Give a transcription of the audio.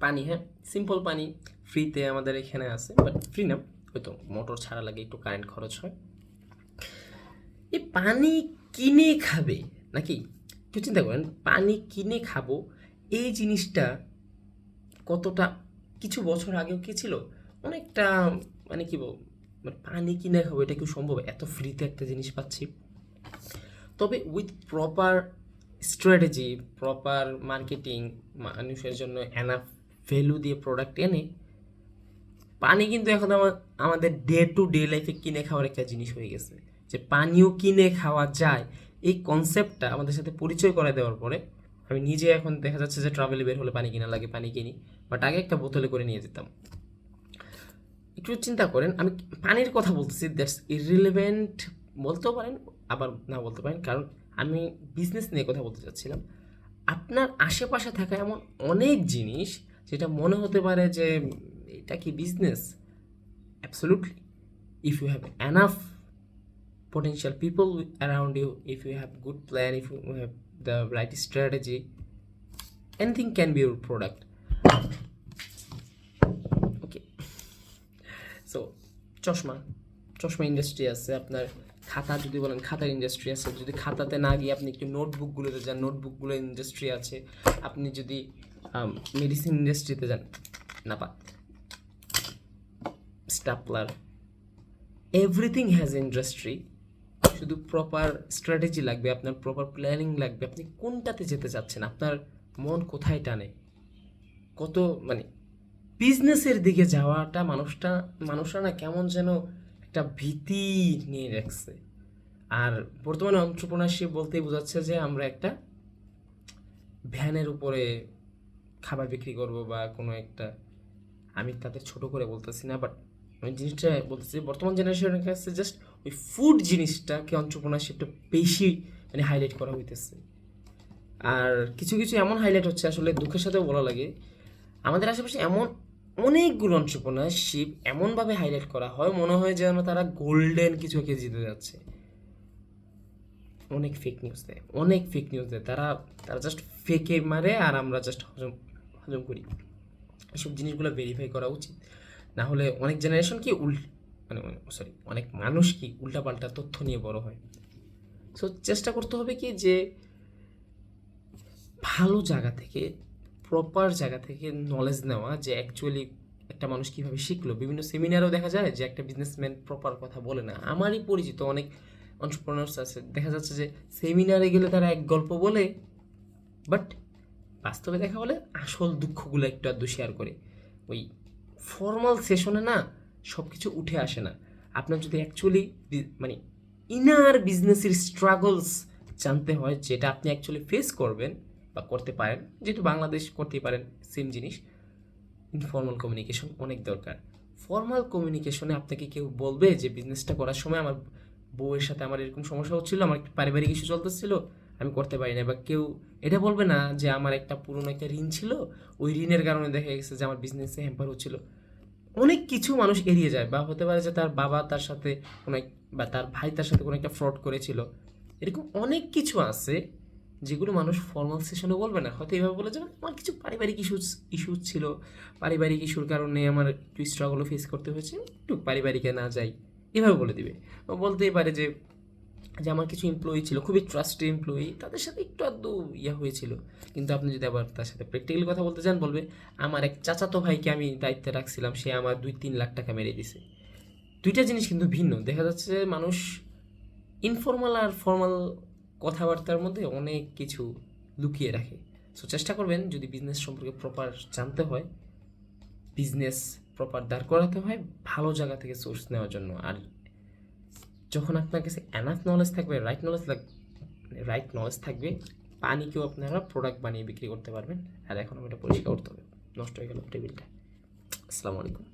পানি হ্যাঁ? সিম্পল পানি ফ্রিতে আমাদের এখানে আছে বাট ফ্রি না। হয়তো মোটর ছাড়া লাগে একটু কারেন্ট খরচ হয়। এই পানি কিনে খাবে নাকি? কেউ চিন্তা করেন, পানি কিনে খাব, এই জিনিসটা কতটা, কিছু বছর আগেও কি ছিল? অনেকটা মানে কি বল মানে পানি কিনে খাব, এটা কি সম্ভব? এত ফ্রিতে একটা জিনিস পাচ্ছি। তবে with proper strategy proper marketing মানুষের জন্য এনাফ ভ্যালু দিয়ে প্রোডাক্ট এনে, পানি কিন্তু এখন আমার, আমাদের ডে টু ডে লাইফে কিনে খাওয়ার একটা জিনিস হয়ে গেছে। যে পানিও কিনে খাওয়া যায়, এই কনসেপ্টটা আমাদের সাথে পরিচয় করে দেওয়ার পরে, আমি নিজে এখন দেখা যাচ্ছে যে ট্রাভেলে বের হলে পানি কিনা লাগে, পানি কিনি বাট আগে একটা বোতলে করে নিয়ে যেতাম। একটু চিন্তা করেন, আমি পানির কথা বলতেছি দ্যাটস ইরিলেভেন্ট বলতেও পারেন, আবার না বলতে পারেন, কারণ আমি বিজনেস নিয়ে কথা বলতে চাচ্ছিলাম। আপনার আশেপাশে থাকা এমন অনেক জিনিস যেটা মনে হতে পারে যে এটা কি business absolutely if you have potential people wi- around you, if you have good plan, if you have the right strategy, anything can be your product. Okay. So, চশমা। চশমা ইন্ডাস্ট্রি আছে, আপনার খাতা যদি বলেন, খাতার ইন্ডাস্ট্রি আছে। যদি খাতাতে না গিয়ে আপনি একটু নোটবুকগুলোতে যান নোটবুকগুলো ইন্ডাস্ট্রি আছে। আপনি যদি মেডিসিন ইন্ডাস্ট্রিতে যান। না পা স্টাপলার এভরিথিং হ্যাজ ইন্ডাস্ট্রি শুধু প্রপার স্ট্র্যাটেজি লাগবে, আপনার প্রপার প্ল্যানিং লাগবে। আপনি কোনটাতে যেতে চাচ্ছেন? আপনার মন কোথায় টানে? কত মানে বিজনেসের দিকে যাওয়াটা মানুষটা, মানুষরা না কেমন যেন একটা ভীতি নিয়ে রাখছে। আর বর্তমানে অন্টারপ্রেনারশিপ বলতেই বোঝাচ্ছে যে আমরা একটা ভ্যানের উপরে খাবার বিক্রি করব বা কোনো একটা, আমি তাদের ছোট করে বলতেছি না বাট আমি জিনিসটা বলতেছি, বর্তমান জেনারেশনের কাছে জাস্ট ওই ফুড জিনিসটাকে অন্টারপ্রেনারশিপটা বেশি মানে হাইলাইট করা হইতেছে। আর কিছু কিছু এমন হাইলাইট হচ্ছে, আসলে দুঃখের সাথেও বলা লাগে, আমাদের আশেপাশে এমন অনেকগুলো অন্টারপ্রেনারশিপ এমনভাবে হাইলাইট করা হয়, মনে হয় যেন তারা গোল্ডেন কিছু একে জিতে যাচ্ছে। অনেক ফেক নিউজ দেয়, অনেক ফেক নিউজ দেয়, তারা তারা জাস্ট ফেকে মারে আর আমরা জাস্ট হজম হজম করি। এসব জিনিসগুলো ভেরিফাই করা উচিত। না হলে অনেক জেনারেশন কি উল মানে সরি অনেক মানুষ কি উল্টাপাল্টা তথ্য নিয়ে বড় হয়। সো চেষ্টা করতে হবে কি যে ভালো জায়গা থেকে প্রপার জায়গা থেকে নলেজ নেওয়া যে অ্যাকচুয়ালি একটা মানুষ কীভাবে শিখলো। বিভিন্ন সেমিনারেও দেখা যায় যে একটা বিজনেসম্যান প্রপার কথা বলে না। আমারই পরিচিত অনেক অন্টারপ্রেনার্স আছে। দেখা যাচ্ছে যে সেমিনারে গেলে তারা এক গল্প বলে বাট বাস্তবে দেখা বলে আসল দুঃখগুলো একটু আধটু শেয়ার করে। ওই ফর্মাল সেশনে না সব কিছু উঠে আসে না। আপনার যদি অ্যাকচুয়ালি মানে ইনার বিজনেসের স্ট্রাগলস জানতে হয়, যেটা আপনি অ্যাকচুয়ালি ফেস করবেন বা করতে পারেন, যেহেতু বাংলাদেশ করতেই পারেন সেম জিনিস। ইনফর্মাল কমিউনিকেশন অনেক দরকার। ফর্মাল কমিউনিকেশনে আপনাকে কেউ বলবে যে বিজনেসটা করার সময় আমার বউয়ের সাথে আমার এরকম সমস্যা হচ্ছিল, আমার পারিবারিক ইস্যু চলতেছিল আমি করতে পারি না বা কেউ এটা বলবে না যে আমার একটা পুরনো একটা ঋণ ছিল, ওই ঋণের কারণে দেখা গেছে যে আমার বিজনেসে হ্যাম্পার হচ্ছিল। অনেক কিছু মানুষ এড়িয়ে যায় বা হতে পারে যে তার বাবা তার সাথে কোনো এক- বা তার ভাই তার সাথে কোনো একটা ফ্রড করেছিল। এরকম অনেক কিছু আছে যেগুলো মানুষ ফর্মাল সেশনে বলবে না। হয়তো এইভাবে বলে যে, আমার কিছু পারিবারিক ইস্যুস ইস্যু ছিল। পারিবারিক ইস্যুর কারণে আমার একটু স্ট্রাগলও ফেস করতে হয়েছে। একটু পারিবারিকে না যাই। এভাবে বলে দিবে। বলতেই পারে যে যে আমার কিছু এমপ্লয়ি ছিল, খুবই ট্রাস্টেড এমপ্লয়ি তাদের সাথে একটু আধটু ইয়া হয়েছিল। কিন্তু আপনি যদি আবার তার সাথে প্র্যাকটিক্যালি কথা বলতে চান, বলবে, আমার এক চাচাতো ভাইকে আমি দায়িত্বে রাখছিলাম, সে আমার দুই তিন লাখ টাকা মেরে দিছে। দুইটা জিনিস কিন্তু ভিন্ন। দেখা যাচ্ছে যে মানুষ ইনফর্মাল আর ফর্মাল কথাবার্তার মধ্যে অনেক কিছু লুকিয়ে রাখে। সো চেষ্টা করবেন যদি বিজনেস সম্পর্কে প্রপার জানতে হয় বিজনেস প্রপার দাঁড় করাতে হয়, ভালো জায়গা থেকে সোর্স নেওয়ার জন্য। আর যখন আপনার কাছে অ্যানাফ নলেজ থাকবে রাইট নলেজ লাগবে রাইট নলেজ থাকবে পানিকেও আপনারা প্রোডাক্ট বানিয়ে বিক্রি করতে পারবেন। আর এখন আমি এটা পরিষ্কার করতে হবে। নষ্ট হয়ে গেল টেবিলটা আসসালামু আলাইকুম।